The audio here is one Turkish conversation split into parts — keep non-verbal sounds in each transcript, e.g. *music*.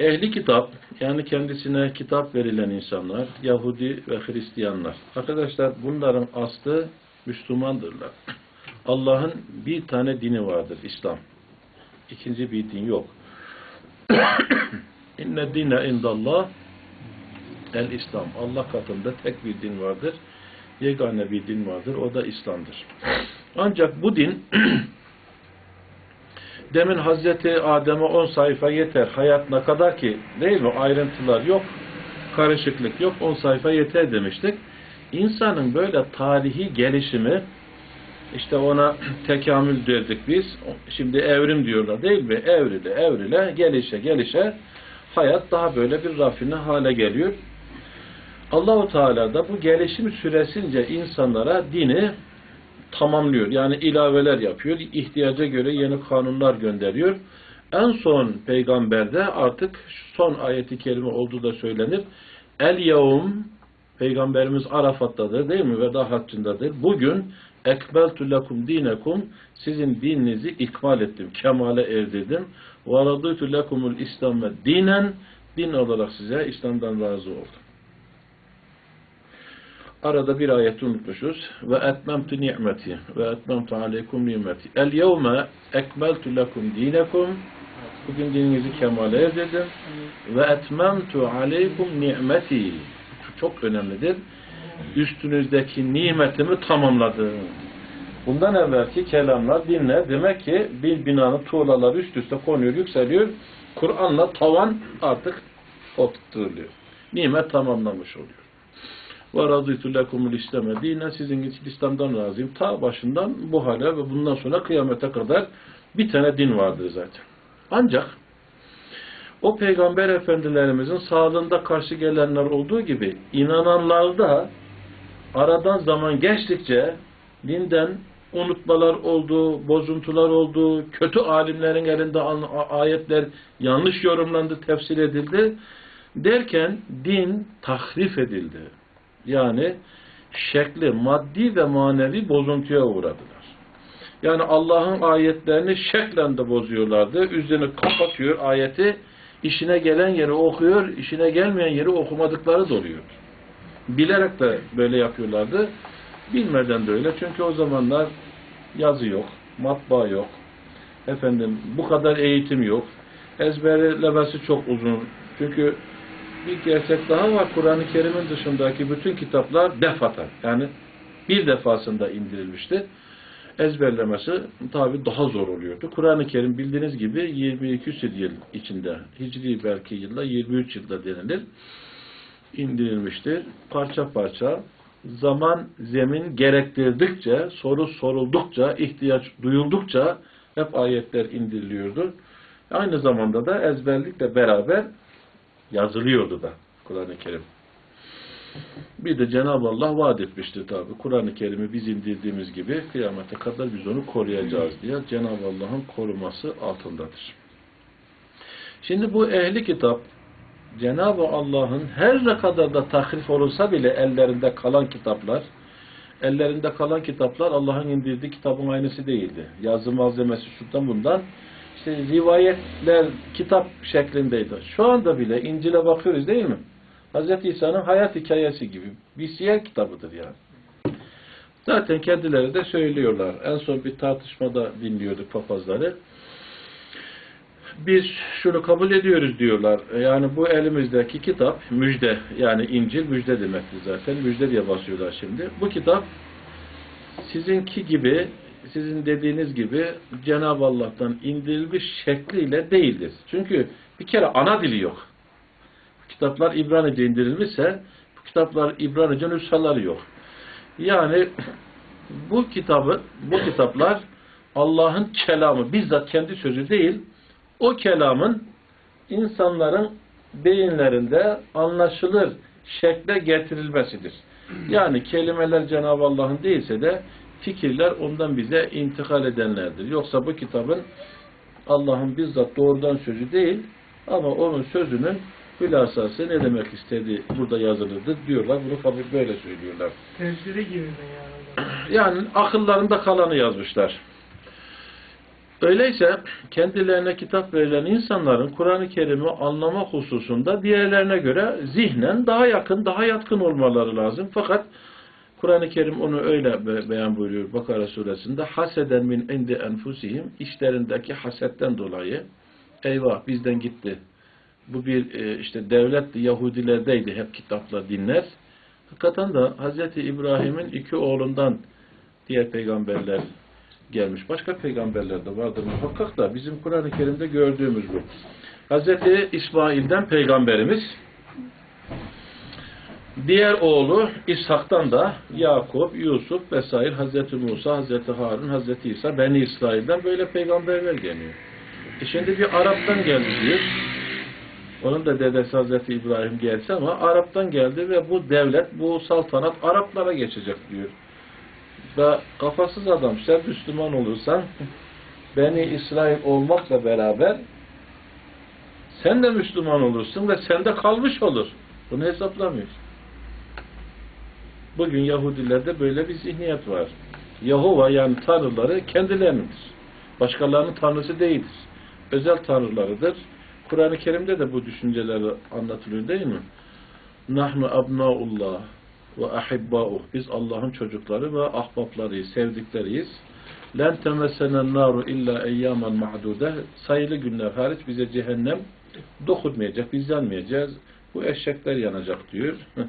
Ehli kitap, yani kendisine kitap verilen insanlar, Yahudi ve Hristiyanlar. Arkadaşlar bunların aslı Müslümandırlar. Allah'ın bir tane dini vardır, İslam. İkinci bir din yok. *coughs* İnne dine indallah el İslam. Allah katında tek bir din vardır. Yegane bir din vardır. O da İslam'dır. Ancak bu din demin Hazreti Adem'e 10 sayfa yeter. Hayat ne kadar ki değil mi? Ayrıntılar yok. Karışıklık yok. 10 sayfa yeter demiştik. İnsanın böyle tarihi gelişimi işte ona *clears throat* tekamül derdik biz. Şimdi evrim diyorlar değil mi? Evrile evrile gelişe gelişe hayat daha böyle bir rafine hale geliyor. Allahu Teala da bu gelişim süresince insanlara dini tamamlıyor. Yani ilaveler yapıyor. ihtiyaca göre yeni kanunlar gönderiyor. En son peygamberde artık son ayeti kerime olduğu da söylenir. El yevm Peygamberimiz Arafat'tadır değil mi? Veda haccındadır. Bugün ekbeltu lekum dinekum sizin dininizi ikmal ettim. Kemale erdirdim. Ve raditu lekumul İslam ve dinen din olarak size İslam'dan razı oldum. Arada bir ayeti unutmuşuz. Ve etmemtu ni'meti ve etmemtu aleykum nimeti. El yevme ekmeltu lekum dinekum Bugün dininizi kemale erdirdim. Ve etmemtu aleykum ni'meti. Çok önemlidir. Üstünüzdeki nimetimi tamamladım. Bundan evvelki kelamlar, dinler demek ki bir binanın tuğlaları üst üste konuyor, yükseliyor. Kur'an'la tavan artık oturtuluyor. Nimet tamamlamış oluyor. Ve radıytu lekumul İslam'e dinen sizin için İslam'dan razıyım. Ta başından bu hale ve bundan sonra kıyamete kadar bir tane din vardır zaten. Ancak o peygamber efendilerimizin sağlığında karşı gelenler olduğu gibi inananlarda aradan zaman geçtikçe dinden unutmalar oldu, bozuntular oldu, kötü alimlerin elinde ayetler yanlış yorumlandı, tefsir edildi. Derken din tahrif edildi. Yani şekli maddi ve manevi bozuntuya uğradılar. Yani Allah'ın ayetlerini şeklen de bozuyorlardı. Üzerini kapatıyor ayeti, işine gelen yeri okuyor, işine gelmeyen yeri okumadıkları da oluyordu. Bilerek de böyle yapıyorlardı. Bilmeden de öyle. Çünkü o zamanlar yazı yok, matbaa yok. Efendim bu kadar eğitim yok. Ezberlemesi çok uzun. Çünkü bir gerçek daha var. Kur'an-ı Kerim'in dışındaki bütün kitaplar defata. Yani bir defasında indirilmişti. Ezberlemesi tabi daha zor oluyordu. Kur'an-ı Kerim bildiğiniz gibi 22 yıl içinde, Hicri belki yılda 23 yılda denilir. indirilmiştir. Parça parça zaman, zemin gerektirdikçe, soru soruldukça, ihtiyaç duyuldukça hep ayetler indiriliyordu. Aynı zamanda da ezberlikle beraber yazılıyordu da Kur'an-ı Kerim. Bir de Cenab-ı Allah vaat etmişti tabi. Kur'an-ı Kerim'i biz indirdiğimiz gibi kıyamete kadar biz onu koruyacağız diye Cenab-ı Allah'ın koruması altındadır. Şimdi bu ehli kitap Cenab-ı Allah'ın her ne kadar da tahrif olursa bile ellerinde kalan kitaplar ellerinde kalan kitaplar Allah'ın indirdiği kitabın aynısı değildi. Yazı malzemesi şundan bundan işte rivayetler kitap şeklindeydi. Şu anda bile İncil'e bakıyoruz değil mi? Hz. İsa'nın hayat hikayesi gibi. Bir siyer kitabıdır yani. Zaten kendileri de söylüyorlar. En son bir tartışmada dinliyorduk papazları. Biz şunu kabul ediyoruz diyorlar. Yani bu elimizdeki kitap müjde. Yani İncil müjde demektir zaten. Müjde diye basıyorlar şimdi. Bu kitap sizinki gibi sizin dediğiniz gibi Cenab-ı Allah'tan indirilmiş şekliyle değildir. Çünkü bir kere ana dili yok. Bu kitaplar İbranice indirilmişse bu kitaplar İbranice nüshaları yok. Yani bu kitabı, bu kitaplar Allah'ın kelamı, bizzat kendi sözü değil, o kelamın insanların beyinlerinde anlaşılır şekle getirilmesidir. Yani kelimeler Cenab-ı Allah'ın değilse de fikirler ondan bize intikal edenlerdir. Yoksa bu kitabın Allah'ın bizzat doğrudan sözü değil ama onun sözünün hülasası ne demek istediği burada yazılıdır diyorlar. Bunu kabul böyle söylüyorlar. Tefsiri gibi mi yani? Yani akıllarında kalanı yazmışlar. Öyleyse kendilerine kitap verilen insanların Kur'an-ı Kerim'i anlama hususunda diğerlerine göre zihnen daha yakın, daha yatkın olmaları lazım. Fakat Kur'an-ı Kerim onu öyle be- beyan buyuruyor Bakara suresinde. Haseden min indi enfusihim işlerindeki hasetten dolayı eyvah bizden gitti. Bu bir e, işte devlet Yahudilerdeydi hep kitapla dinler. Hakikaten de Hz. İbrahim'in iki oğlundan diğer peygamberler gelmiş. Başka peygamberler de vardır muhakkak da bizim Kur'an-ı Kerim'de gördüğümüz bu. Hz. İsmail'den peygamberimiz diğer oğlu İshak'tan da Yakup, Yusuf vesaire Hz. Musa, Hz. Harun, Hz. İsa, Beni İsrail'den böyle peygamberler geliyor. E şimdi bir Arap'tan geldi diyor. Onun da dedesi Hazreti İbrahim gelse ama Arap'tan geldi ve bu devlet, bu saltanat Araplara geçecek diyor. Ve kafasız adam, sen Müslüman olursan Beni İsrail olmakla beraber sen de Müslüman olursun ve sende kalmış olur. Bunu hesaplamıyor. Bugün Yahudilerde böyle bir zihniyet var. Yahova yani tanrıları kendilerinindir. Başkalarının tanrısı değildir. Özel tanrılarıdır. Kur'an-ı Kerim'de de bu düşünceler anlatılıyor değil mi? Nahnu abnaullah ve ahibba'uh. Biz Allah'ın çocukları ve ahbaplarıyız, sevdikleriyiz. Len temessenen naru illa eyyaman ma'dude. Sayılı günler hariç bize cehennem dokunmayacak, biz yanmayacağız. Bu eşekler yanacak diyor. *laughs*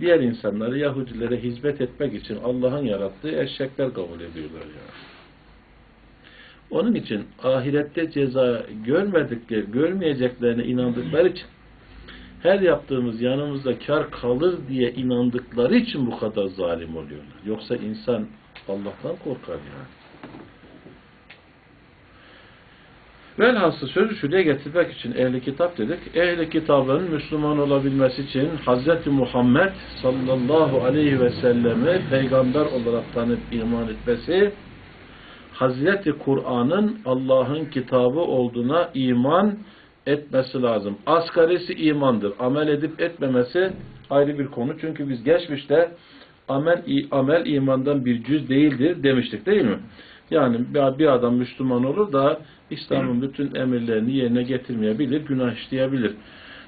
Diğer insanları Yahudilere hizmet etmek için Allah'ın yarattığı eşekler kabul ediyorlar ya. Onun için ahirette ceza görmedikleri, görmeyeceklerine inandıkları için her yaptığımız yanımızda kar kalır diye inandıkları için bu kadar zalim oluyorlar. Yoksa insan Allah'tan korkar yani. Velhasıl sözü şuraya getirmek için ehli kitap dedik. Ehli kitabın Müslüman olabilmesi için Hz. Muhammed sallallahu aleyhi ve sellemi peygamber olarak tanıp iman etmesi, Hazreti Kur'an'ın Allah'ın kitabı olduğuna iman etmesi lazım. Asgarisi imandır. Amel edip etmemesi ayrı bir konu. Çünkü biz geçmişte amel, amel imandan bir cüz değildir demiştik değil mi? Yani bir adam Müslüman olur da İslam'ın bütün emirlerini yerine getirmeyebilir, günah işleyebilir.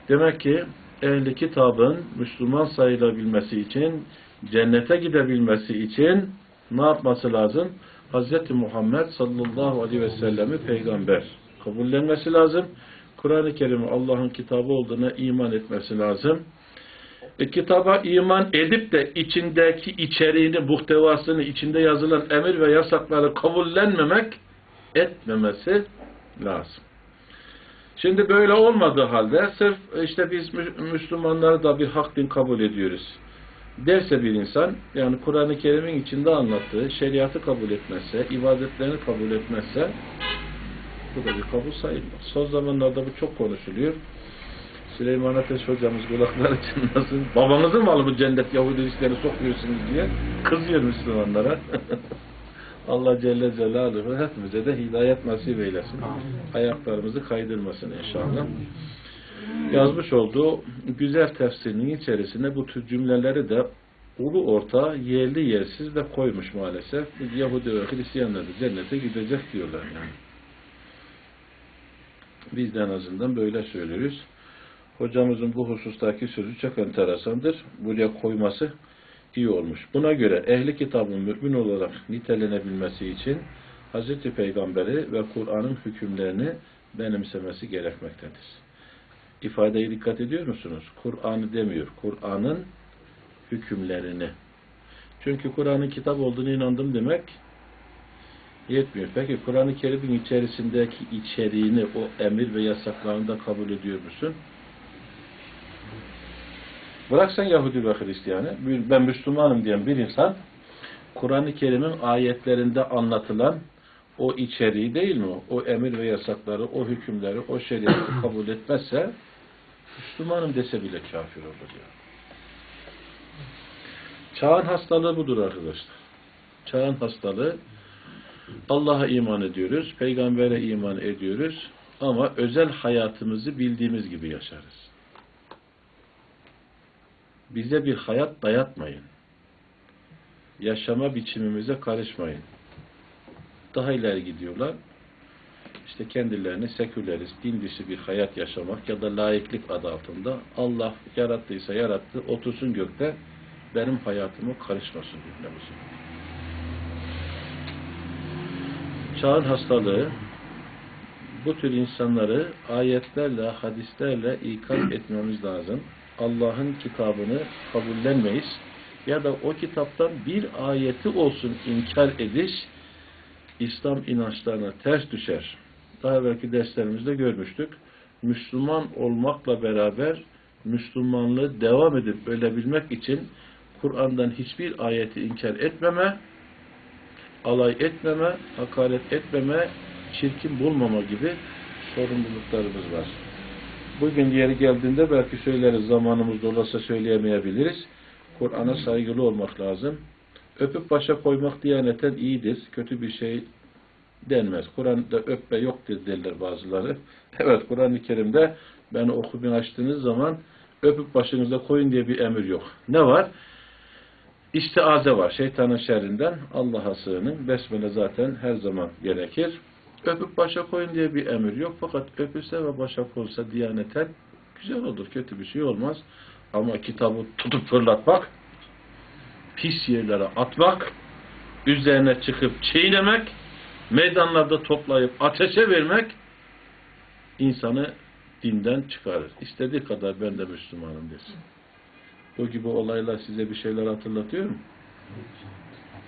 Demek ki ehli kitabın Müslüman sayılabilmesi için, cennete gidebilmesi için ne yapması lazım? Hz. Muhammed sallallahu aleyhi ve sellemi peygamber kabullenmesi lazım. Kur'an-ı Kerim'i Allah'ın kitabı olduğuna iman etmesi lazım. E, kitaba iman edip de içindeki içeriğini, muhtevasını, içinde yazılan emir ve yasakları kabullenmemek, etmemesi lazım. Şimdi böyle olmadığı halde sırf işte biz Müslümanları da bir hak din kabul ediyoruz derse bir insan, yani Kur'an-ı Kerim'in içinde anlattığı şeriatı kabul etmezse, ibadetlerini kabul etmezse, bu da bir kabul sayılmaz. Son zamanlarda bu çok konuşuluyor. Süleyman Ateş hocamız kulakları çınlasın. Babanızın malı bu cennet Yahudi işleri sokuyorsunuz diye kızıyor Müslümanlara. *laughs* Allah Celle Celaluhu hepimize de hidayet nasip eylesin. Ayaklarımızı kaydırmasın inşallah. Yazmış olduğu güzel tefsirinin içerisine bu tür cümleleri de ulu orta, yerli yersiz de koymuş maalesef. Yahudi ve Hristiyanlar da cennete gidecek diyorlar yani. Biz de en azından böyle söylüyoruz. Hocamızın bu husustaki sözü çok enteresandır. Buraya koyması iyi olmuş. Buna göre ehli kitabın mümin olarak nitelenebilmesi için Hz. Peygamberi ve Kur'an'ın hükümlerini benimsemesi gerekmektedir. İfadeye dikkat ediyor musunuz? Kur'an'ı demiyor. Kur'an'ın hükümlerini. Çünkü Kur'an'ın kitap olduğunu inandım demek yetmiyor. Peki Kur'an-ı Kerim'in içerisindeki içeriğini, o emir ve yasaklarını da kabul ediyor musun? Bırak sen Yahudi ve Hristiyanı, ben Müslümanım diyen bir insan, Kur'an-ı Kerim'in ayetlerinde anlatılan o içeriği değil mi? O emir ve yasakları, o hükümleri, o şeriatı *coughs* kabul etmezse, Müslümanım dese bile kafir olur ya. Çağın hastalığı budur arkadaşlar. Çağın hastalığı, Allah'a iman ediyoruz, peygambere iman ediyoruz ama özel hayatımızı bildiğimiz gibi yaşarız. Bize bir hayat dayatmayın. Yaşama biçimimize karışmayın. Daha ileri gidiyorlar. işte kendilerini sekülerist, din dışı bir hayat yaşamak ya da laiklik adı altında Allah yarattıysa yarattı, otursun gökte benim hayatıma karışmasın Nebi Çağın hastalığı bu tür insanları ayetlerle, hadislerle ikaz etmemiz lazım. Allah'ın kitabını kabullenmeyiz ya da o kitaptan bir ayeti olsun inkar ediş İslam inançlarına ters düşer. Daha belki derslerimizde görmüştük. Müslüman olmakla beraber Müslümanlığı devam edip ölebilmek için Kur'an'dan hiçbir ayeti inkar etmeme, alay etmeme, hakaret etmeme, çirkin bulmama gibi sorumluluklarımız var. Bugün yeri geldiğinde belki söyleriz, zamanımız olursa söyleyemeyebiliriz. Kur'an'a saygılı olmak lazım. Öpüp başa koymak diyaneten iyidir. Kötü bir şey denmez. Kur'an'da öpme yoktur derler bazıları. *laughs* Evet Kur'an-ı Kerim'de beni okuyun açtığınız zaman öpüp başınıza koyun diye bir emir yok. Ne var? İstiaze var. Şeytanın şerrinden Allah'a sığının. Besmele zaten her zaman gerekir. Öpüp başa koyun diye bir emir yok. Fakat öpülse ve başa konsa diyaneten güzel olur. Kötü bir şey olmaz. Ama kitabı tutup fırlatmak, pis yerlere atmak, üzerine çıkıp çiğnemek, meydanlarda toplayıp ateşe vermek insanı dinden çıkarır. İstediği kadar ben de Müslümanım desin. Bu gibi olaylar size bir şeyler hatırlatıyor mu?